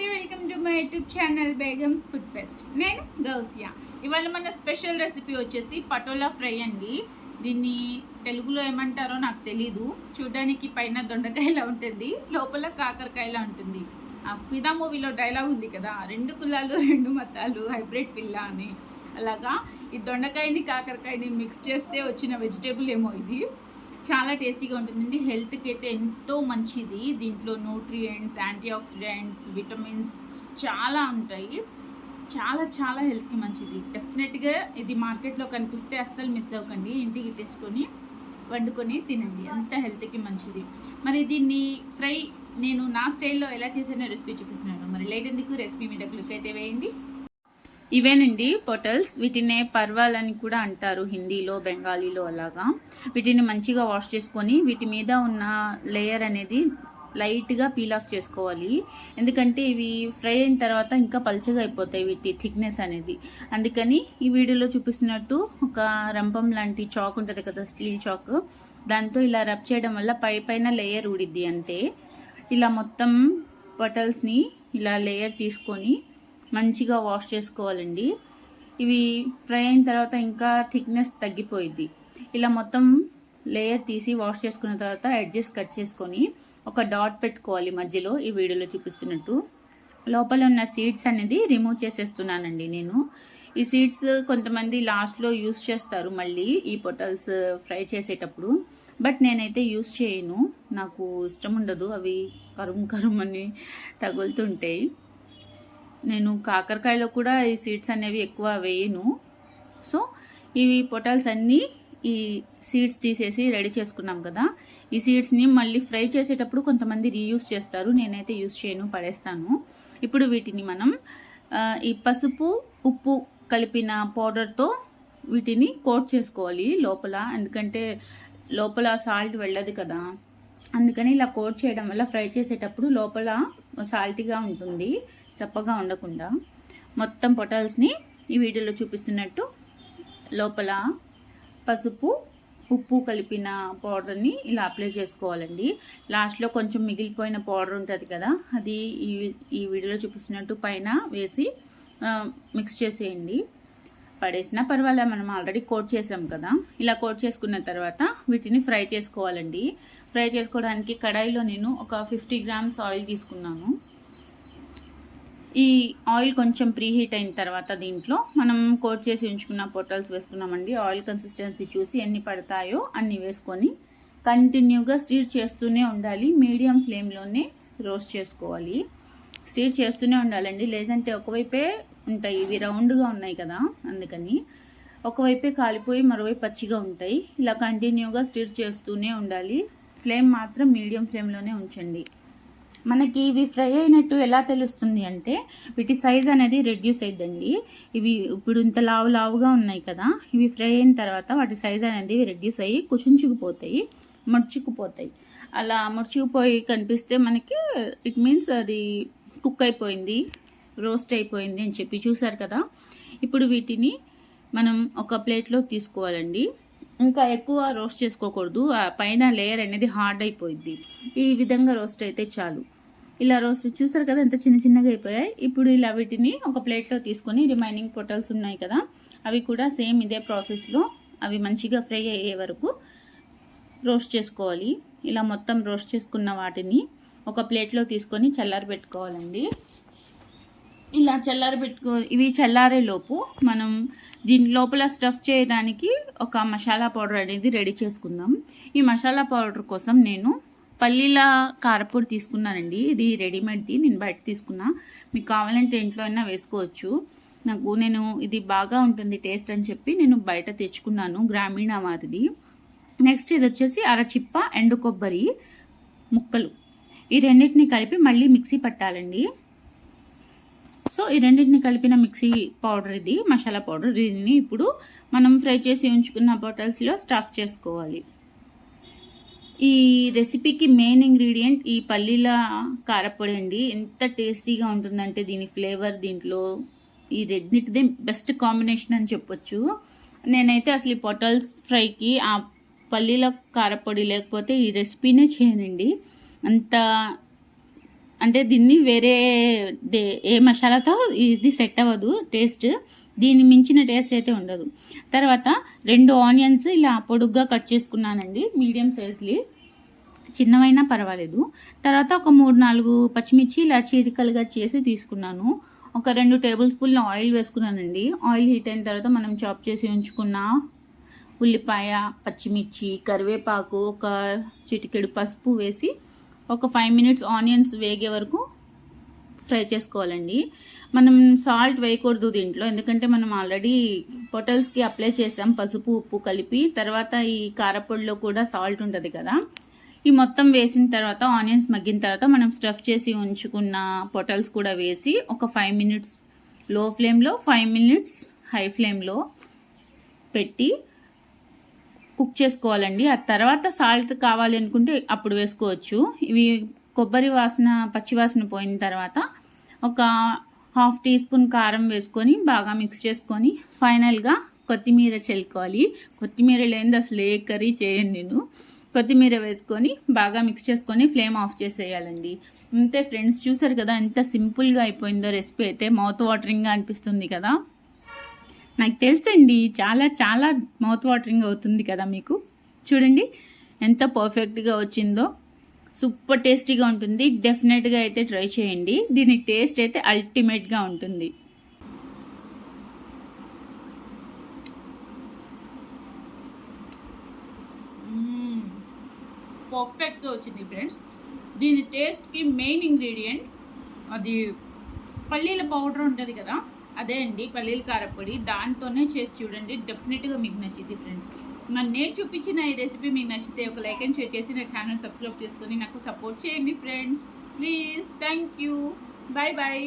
Hearty welcome to my YouTube channel Begums food fest. నేను గౌసియా. ఇవాళ మన స్పెషల్ రెసిపీ వచ్చేసి పటోలా ఫ్రై అండి. దీన్ని తెలుగులో ఏమంటారో నాకు తెలీదు. చూడడానికి పైన దొండకాయలా ఉంటుంది లోపల కాకరకాయలా ఉంటుంది. ఆ ఫిదా మూవీలో డైలాగ్ ఉంది కదా రెండు కులాలు రెండు మతాలు హైబ్రిడ్ పిల్ల అని. అలాగా ఈ దొండకాయని కాకరకాయని మిక్స్ చేస్తే వచ్చిన వెజిటేబుల్ ఏమో ఇది. చాలా టేస్టీగా ఉంటుందండి. హెల్త్కి అయితే ఎంతో మంచిది. దీంట్లో న్యూట్రియంట్స్ యాంటీ ఆక్సిడెంట్స్ విటమిన్స్ చాలా ఉంటాయి. చాలా చాలా హెల్త్కి మంచిది. డెఫినెట్గా ఇది మార్కెట్లో కనిపిస్తే అస్సలు మిస్ అవ్వకండి. ఇంటికి తెచ్చుకొని వండుకొని తినండి. అంత హెల్త్కి మంచిది. మరి దీన్ని ఫ్రై నేను నా స్టైల్లో ఎలా చేసానో రెసిపీ చూపిస్తున్నాను. మరి లేట్ ఎందుకు? రెసిపీ మీద క్లిక్ అయితే వేయండి. ఇవేనండి పొటల్స్. వీటినే పర్వాలని కూడా అంటారు హిందీలో బెంగాలీలో అలాగా. వీటిని మంచిగా వాష్ చేసుకొని వీటి మీద ఉన్న లేయర్ అనేది లైట్గా పీల్ ఆఫ్ చేసుకోవాలి. ఎందుకంటే ఇవి ఫ్రై అయిన తర్వాత ఇంకా పలుచగా అయిపోతాయి వీటి థిక్నెస్ అనేది. అందుకని ఈ వీడియోలో చూపిస్తున్నట్టు ఒక రంపం లాంటి చాక్ ఉంటుంది కదా స్టీల్ చాక్. దాంతో ఇలా రబ్ చేయడం వల్ల పై పైన లేయర్ ఊడిద్ది అంటే ఇలా మొత్తం పొటల్స్ని ఇలా లేయర్ తీసుకొని మంచిగా వాష్ చేసుకోవాలండి. ఇవి ఫ్రై అయిన తర్వాత ఇంకా థిక్నెస్ తగ్గిపోయిద్ది. ఇలా మొత్తం లేయర్ తీసి వాష్ చేసుకున్న తర్వాత ఎడ్జెస్ కట్ చేసుకొని ఒక డాట్ పెట్టుకోవాలి మధ్యలో ఈ వీడియోలో చూపిస్తున్నట్టు. లోపల ఉన్న సీడ్స్ అనేది రిమూవ్ చేసేస్తున్నానండి నేను. ఈ సీడ్స్ కొంతమంది లాస్ట్లో యూస్ చేస్తారు మళ్ళీ ఈ పొటల్స్ ఫ్రై చేసేటప్పుడు. బట్ నేనైతే యూస్ చేయను. నాకు ఇష్టం ఉండదు అవి కరుం కరుం అని తగులుతుంటాయి. నేను కాకరకాయలో కూడా ఈ సీడ్స్ అనేవి ఎక్కువ వేయను. సో ఇవి పొటాల్స్ అన్నీ ఈ సీడ్స్ తీసేసి రెడీ చేసుకున్నాం కదా. ఈ సీడ్స్ని మళ్ళీ ఫ్రై చేసేటప్పుడు కొంతమంది రీయూస్ చేస్తారు. నేనైతే యూస్ చేయను పడేస్తాను. ఇప్పుడు వీటిని మనం ఈ పసుపు ఉప్పు కలిపిన పౌడర్తో వీటిని కోట్ చేసుకోవాలి లోపల. ఎందుకంటే లోపల సాల్ట్ వెళ్ళదు కదా. అందుకని ఇలా కోట్ చేయడం వల్ల ఫ్రై చేసేటప్పుడు లోపల సాల్టీగా ఉంటుంది చప్పగా ఉండకుండా. మొత్తం పొటాల్స్ని ఈ వీడియోలో చూపిస్తున్నట్టు లోపల పసుపు ఉప్పు కలిపిన పౌడర్ని ఇలా అప్లై చేసుకోవాలండి. లాస్ట్లో కొంచెం మిగిలిపోయిన పౌడర్ ఉంటుంది కదా అది ఈ ఈ వీడియోలో చూపిస్తున్నట్టు పైన వేసి మిక్స్ చేసేయండి. పడేసినా పర్వాలే మనం ఆల్రెడీ కోట్ చేసాం కదా. ఇలా కోట్ చేసుకున్న తర్వాత వీటిని ఫ్రై చేసుకోవాలండి. ఫ్రై చేసుకోవడానికి కడాయిలో నేను ఒక ఫిఫ్టీ గ్రామ్స్ ఆయిల్ తీసుకున్నాను. ఈ ఆయిల్ కొంచెం ప్రీ హీట్ అయిన తర్వాత దీంట్లో మనం కోట్ చేసి ఉంచుకున్న పొటల్స్ వేసుకున్నామండి. ఆయిల్ కన్సిస్టెన్సీ చూసి ఎన్ని పడతాయో అన్ని వేసుకొని కంటిన్యూగా స్టీర్ చేస్తూనే ఉండాలి. మీడియం ఫ్లేమ్లోనే రోస్ట్ చేసుకోవాలి. స్టీర్ చేస్తూనే ఉండాలండి. లేదంటే ఒకవైపే ఉంటాయి. ఇవి రౌండ్గా ఉన్నాయి కదా అందుకని ఒకవైపే కాలిపోయి మరోవైపు పచ్చిగా ఉంటాయి. ఇలా కంటిన్యూగా స్టిర్ చేస్తూనే ఉండాలి. ఫ్లేమ్ మాత్రం మీడియం ఫ్లేమ్లోనే ఉంచండి. మనకి ఇవి ఫ్రై అయినట్టు ఎలా తెలుస్తుంది అంటే వీటి సైజ్ అనేది రెడ్యూస్ అయిద్దండి. ఇవి ఇప్పుడు ఇంత లావు లావుగా ఉన్నాయి కదా ఇవి ఫ్రై అయిన తర్వాత వాటి సైజ్ అనేది రెడ్యూస్ అయ్యి కుచించుకుపోతాయి ముడుచుకుపోతాయి. అలా ముడుచుకుపోయి కనిపిస్తే మనకి ఇట్ మీన్స్ అది కుక్ అయిపోయింది రోస్ట్ అయిపోయింది అని చెప్పి చూసారు కదా. ఇప్పుడు వీటిని మనం ఒక ప్లేట్లోకి తీసుకోవాలండి. ఇంకా ఎక్కువ రోస్ట్ చేసుకోకూడదు. ఆ పైన లేయర్ అనేది హార్డ్ అయిపోయింది ఈ విధంగా రోస్ట్ అయితే చాలు. ఇలా రోస్ట్ చూసారు కదా ఎంత చిన్న చిన్నగా అయిపోయాయి. ఇప్పుడు ఇలా వీటిని ఒక ప్లేట్లో తీసుకొని రిమైనింగ్ పొటల్స్ ఉన్నాయి కదా అవి కూడా సేమ్ ఇదే ప్రాసెస్లో అవి మంచిగా ఫ్రై అయ్యే వరకు రోస్ట్ చేసుకోవాలి. ఇలా మొత్తం రోస్ట్ చేసుకున్న వాటిని ఒక ప్లేట్లో తీసుకొని చల్లారి పెట్టుకోవాలండి ఇలా చల్లారి పెట్టుకో ఇవి చల్లారే లోపు మనం దీని లోపల స్టఫ్ చేయడానికి ఒక మసాలా పౌడర్ అనేది రెడీ చేసుకుందాం. ఈ మసాలా పౌడర్ కోసం నేను పల్లీల కారపొడి తీసుకున్నానండి. ఇది రెడీమేడ్ది నేను బయట తీసుకున్నా. మీకు కావాలంటే ఇంట్లో అయినా వేసుకోవచ్చు. నాకు నేను ఇది బాగా ఉంటుంది టేస్ట్ అని చెప్పి నేను బయట తెచ్చుకున్నాను. గ్రామీణ వారిది. నెక్స్ట్ ఇది వచ్చేసి అరచిప్ప ఎండు కొబ్బరి ముక్కలు. ఈ రెండింటిని కలిపి మళ్ళీ మిక్సీ పట్టాలండి. సో ఈ రెండింటిని కలిపిన మిక్సీ పౌడర్ ఇది మసాలా పౌడర్. దీనిని ఇప్పుడు మనం ఫ్రై చేసి ఉంచుకున్న బాటిల్స్లో స్టఫ్ చేసుకోవాలి. ఈ రెసిపీకి మెయిన్ ఇంగ్రీడియంట్ ఈ పల్లీల కారపొడి అండి. ఎంత టేస్టీగా ఉంటుందంటే దీని ఫ్లేవర్ దీంట్లో ఈ రెండింటిదే బెస్ట్ కాంబినేషన్ అని చెప్పొచ్చు. నేనైతే అసలు ఈ పొటల్స్ ఫ్రైకి ఆ పల్లీల కారపొడి లేకపోతే ఈ రెసిపీనే చేయనండి. అంత అంటే దీన్ని వేరే దే- ఏ మసాలాతో ఇది సెట్ అవ్వదు టేస్ట్. దీన్ని మించిన టేస్ట్ అయితే ఉండదు. తర్వాత రెండు ఆనియన్స్ ఇలా పొడుగ్గా కట్ చేసుకున్నానండి మీడియం సైజ్లీ చిన్నవైనా పర్వాలేదు. తర్వాత ఒక మూడు నాలుగు పచ్చిమిర్చి ఇలా చీరికలుగా చేసి తీసుకున్నాను. ఒక రెండు టేబుల్ స్పూన్ల ఆయిల్ వేసుకున్నానండి. ఆయిల్ హీట్ అయిన తర్వాత మనం చాప్ చేసి ఉంచుకున్న ఉల్లిపాయ పచ్చిమిర్చి కరివేపాకు ఒక చిటికెడు పసుపు వేసి ఒక ఫైవ్ మినిట్స్ ఆనియన్స్ వేగే వరకు ఫ్రై చేసుకోవాలండి. మనం సాల్ట్ వేయకూడదు దీంట్లో ఎందుకంటే మనం ఆల్రెడీ పొటల్స్కి అప్లై చేసాం పసుపు ఉప్పు కలిపి తర్వాత ఈ కారపొడిలో కూడా సాల్ట్ ఉంటుంది కదా. ఈ మొత్తం వేసిన తర్వాత ఆనియన్స్ మగ్గిన తర్వాత మనం స్టఫ్ చేసి ఉంచుకున్న పొటల్స్ కూడా వేసి ఒక ఫైవ్ మినిట్స్లో ఫ్లేమ్లో ఫైవ్ మినిట్స్ హై ఫ్లేమ్లో పెట్టి కుక్ చేసుకోవాలండి. ఆ తర్వాత సాల్ట్ కావాలి అనుకుంటే అప్పుడు వేసుకోవచ్చు. ఇవి కొబ్బరి వాసన పచ్చి వాసన పోయిన తర్వాత ఒక హాఫ్ టీ స్పూన్ కారం వేసుకొని బాగా మిక్స్ చేసుకొని ఫైనల్గా కొత్తిమీర చల్లుకోవాలి. కొత్తిమీర లేనిది అసలు ఏ కర్రీ చేయను నేను. కొత్తిమీర వేసుకొని బాగా మిక్స్ చేసుకొని ఫ్లేమ్ ఆఫ్ చేసేయాలండి. అంతే ఫ్రెండ్స్ చూసారు కదా ఎంత సింపుల్గా అయిపోయిందో రెసిపీ అయితే మౌత్ వాటరింగ్గా అనిపిస్తుంది కదా. నాకు తెలుసండి చాలా చాలా మౌత్ వాటరింగ్ అవుతుంది కదా మీకు. చూడండి ఎంత పర్ఫెక్ట్గా వచ్చిందో. సూపర్ టేస్టీగా ఉంటుంది. డెఫినెట్గా అయితే ట్రై చేయండి. దీని టేస్ట్ అయితే అల్టిమేట్గా ఉంటుంది. పర్ఫెక్ట్గా వచ్చింది ఫ్రెండ్స్ దీని టేస్ట్కి మెయిన్ ఇంగ్రీడియంట్ అది పల్లీల పౌడర్ ఉంటుంది కదా. అదే అండి పల్లీల కారపొడి. దాంతోనే చేసి చూడండి డెఫినెట్గా మీకు నచ్చింది ఫ్రెండ్స్. మరి నేను చూపించిన ఈ రెసిపీ మీకు నచ్చితే ఒక లైక్ అండ్ షేర్ చేసి నా ఛానల్ సబ్స్క్రైబ్ చేసుకొని నాకు సపోర్ట్ చేయండి friends. Please thank you. Bye bye